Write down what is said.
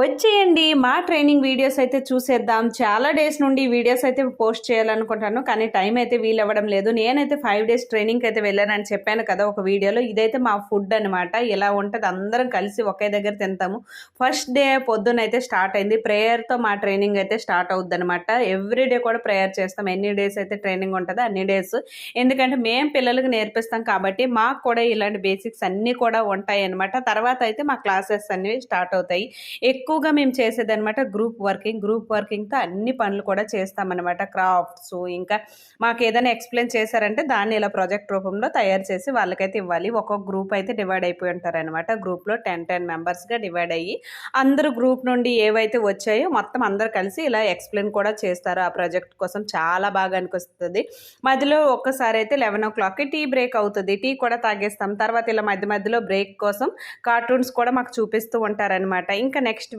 వచ్చేయండి. మా training videos అయితే చూసేద్దాం. చాలా డేస్ నుండి వీడియోస్ అయితే పోస్ట్ చేయాలనుకుంటాను. కానీ టైం అయితే వీలు అవ్వడం లేదు. నేనైతే ఫైవ్ డేస్ ట్రైనింగ్కి అయితే వెళ్ళానని చెప్పాను కదా ఒక వీడియోలో. ఇదైతే మా ఫుడ్ అనమాట ఇలా ఉంటుంది అందరం కలిసి ఒకే దగ్గర తింటాము. ఫస్ట్ డే పొద్దున అయితే స్టార్ట్ అయింది. ప్రేయర్తో మా ట్రైనింగ్ అయితే స్టార్ట్ అవుద్ది అనమాట ఎవ్రీ డే కూడా ప్రేయర్ చేస్తాం. ఎన్ని డేస్ అయితే ట్రైనింగ్ ఉంటుందో అన్ని డేస్. ఎందుకంటే మేము పిల్లలకు నేర్పిస్తాం కాబట్టి మాకు కూడా ఇలాంటి బేసిక్స్ అన్నీ కూడా ఉంటాయి అనమాట తర్వాత అయితే మా క్లాసెస్ అన్నీ స్టార్ట్ అవుతాయి. ఎక్కువ ఎక్కువగా మేము చేసేది అనమాట గ్రూప్ వర్కింగ్ గ్రూప్ వర్కింగ్తో అన్ని పనులు కూడా చేస్తామన్నమాట. క్రాఫ్ట్స్ ఇంకా మాకు ఏదైనా ఎక్స్ప్లెయిన్ చేశారంటే దాన్ని ఇలా ప్రాజెక్ట్ రూపంలో తయారు చేసి వాళ్ళకైతే ఇవ్వాలి. ఒక్కొక్క గ్రూప్ అయితే డివైడ్ అయిపోయి ఉంటారనమాట గ్రూప్లో టెన్ టెన్ మెంబర్స్గా డివైడ్ అయ్యి అందరూ గ్రూప్ నుండి ఏవైతే వచ్చాయో మొత్తం అందరు కలిసి ఇలా ఎక్స్ప్లెయిన్ కూడా చేస్తారు. ఆ ప్రాజెక్ట్ కోసం చాలా బాగా అనిపిస్తుంది. మధ్యలో ఒక్కసారి అయితే లెవెన్ ఓ క్లాక్కి టీ బ్రేక్ అవుతుంది. టీ కూడా తాగేస్తాం. తర్వాత ఇలా మధ్య మధ్యలో బ్రేక్ కోసం కార్టూన్స్ కూడా మాకు చూపిస్తూ ఉంటారనమాట ఇంకా నెక్స్ట్